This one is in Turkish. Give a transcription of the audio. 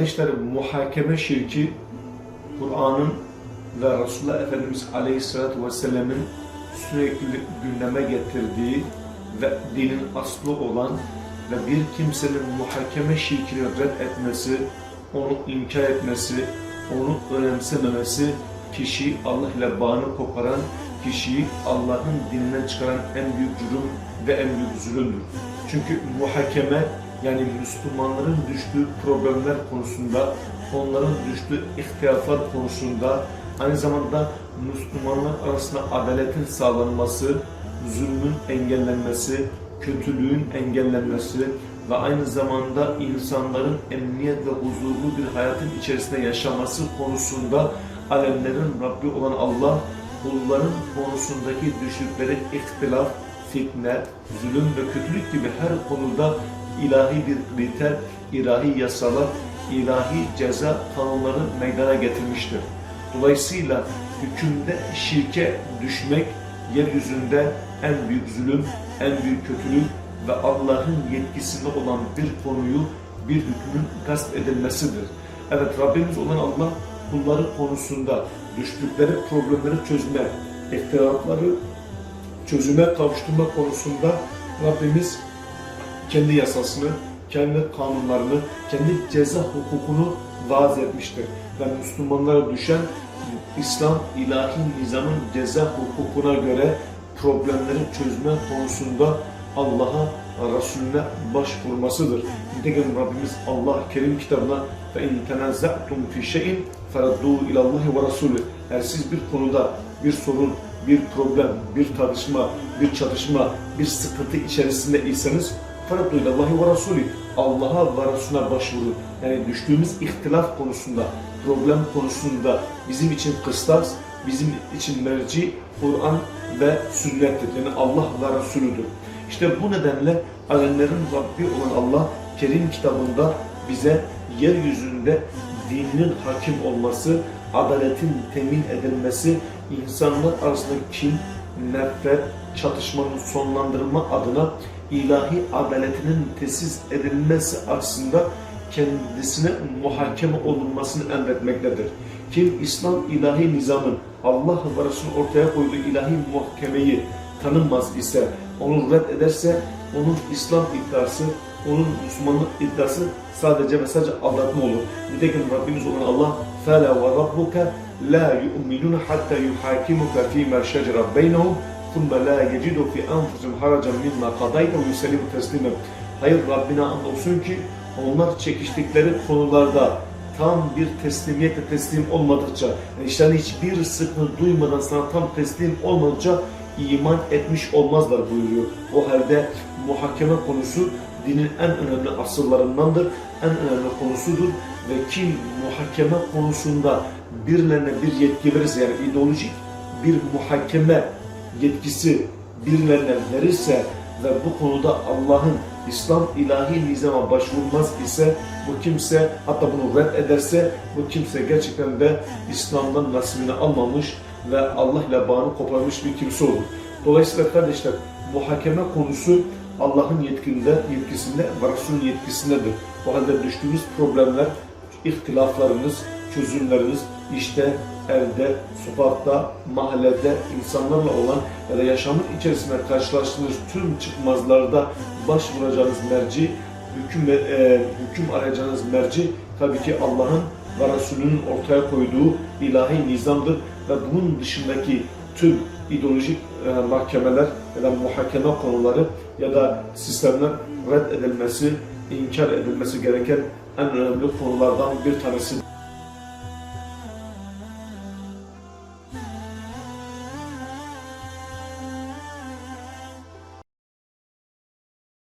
Kardeşlerim muhakeme şirki Kur'an'ın ve Resulullah Efendimiz Aleyhisselatü Vesselam'ın sürekli gündeme getirdiği ve dinin aslı olan ve bir kimsenin muhakeme şirkini red etmesi, onu inkar etmesi, onu önemsememesi kişiyi Allah ile bağını koparan, kişiyi Allah'ın dininden çıkaran en büyük cürüm ve en büyük zulümdür. Çünkü muhakeme yani Müslümanların düştüğü problemler konusunda, onların düştüğü ihtilaflar konusunda, aynı zamanda Müslümanlar arasında adaletin sağlanması, zulmün engellenmesi, kötülüğün engellenmesi ve aynı zamanda insanların emniyet ve huzurlu bir hayatın içerisinde yaşaması konusunda alemlerin Rabbi olan Allah kulların konusundaki düştükleri ihtilaf, fitne, zulüm ve kötülük gibi her konuda ilahi bir kriter, ilahi yasalar, ilahi ceza kanunları meydana getirmiştir. Dolayısıyla hükümde şirke düşmek yeryüzünde en büyük zulüm, en büyük kötülük ve Allah'ın yetkisinde olan bir konuyu, bir hükmün gasp edilmesidir. Evet Rabbimiz olan Allah kulları konusunda düştükleri problemleri çözme, ihtilafları çözüme kavuşturma konusunda Rabbimiz kendi yasasını, kendi kanunlarını, kendi ceza hukukunu vaaz etmiştir. Ve Müslümanlara düşen İslam ilahi nizamın ceza hukukuna göre problemleri çözme konusunda Allah'a, Resulüne başvurmasıdır. Nitekim Rabbimiz Allah Kerim kitabına ve in tenazza'tum fi şey'in feraddu ila Allah ve Resulü. Eğer siz bir konuda bir sorun, bir problem, bir tartışma, bir çatışma, bir sıkıntı içerisinde iseniz ila Allah ve Resulü. Allah'a ve Resulüne başvurun. Yani düştüğümüz ihtilaf konusunda, problem konusunda bizim için kıstas, bizim için merci, Kur'an ve sünnettir. Yani Allah ve Resulüdür. İşte bu nedenle alemlerin Rabbi olan Allah Kerim kitabında bize yeryüzünde dinin hakim olması, adaletin temin edilmesi, insanlar arasındaki kin, nefret, çatışmanın sonlandırma adına ilahi adaletinin tesis edilmesi açısından kendisine muhakeme olunmasını emretmektedir. Kim İslam ilahi nizamın Allah ve Resulü ortaya koyduğu ilahi muhakemeyi tanınmaz ise, onu red ederse onun İslam iddiası, onun Müslümanlık iddiası sadece ve sadece aldatma olur. Nitekim Rabbimiz olan Allah فَلَا وَرَبُّكَ لَا يُؤْمِنُونَ حَتَّى يُحَاكِمُكَ ف۪ي مَا شَجَرَ بَيْنَهُمْ ثُمَّ لَا يَجِدُوا فِي أَنْفُسِهِمْ حَرَجًا مِمَّا قَضَيْتَ وَيُسَلِمُ تَسْلِيمًا Hayır Rabbine andolsun ki onlar çekiştikleri konularda tam bir teslimiyetle teslim olmadıkça, yani işlerinde hiçbir sıkıntı duymadan sana tam teslim olmadıkça iman etmiş olmazlar buyuruyor. O halde muhakeme konusu dinin en önemli asıllarındandır, en önemli konusudur ve kim muhakeme konusunda birilerine bir yetki verirse yani ideolojik bir muhakeme yetkisi birilerine verirse ve bu konuda Allah'ın İslam ilahi nizama başvurmaz ise bu kimse hatta bunu red ederse bu kimse gerçekten de İslam'dan nasibini almamış ve Allah ile bağını koparmış bir kimse olur. Dolayısıyla kardeşler muhakeme konusu Allah'ın yetkinde, yetkisinde ve Resul'ün yetkisindedir. O halde düştüğünüz problemler, ihtilaflarınız, çözümleriniz işte evde, sokakta, mahallede insanlarla olan ya da yaşamın içerisinde karşılaştığınız tüm çıkmazlarda başvuracağınız merci, hüküm, e, hüküm arayacağınız merci tabii ki Allah'ın ve Resulünün ortaya koyduğu ilahi nizamdır ve bunun dışındaki tüm ideolojik e, mahkemeler ya da muhakeme konuları ya da sistemler red edilmesi, inkar edilmesi gereken en önemli konulardan bir tanesi.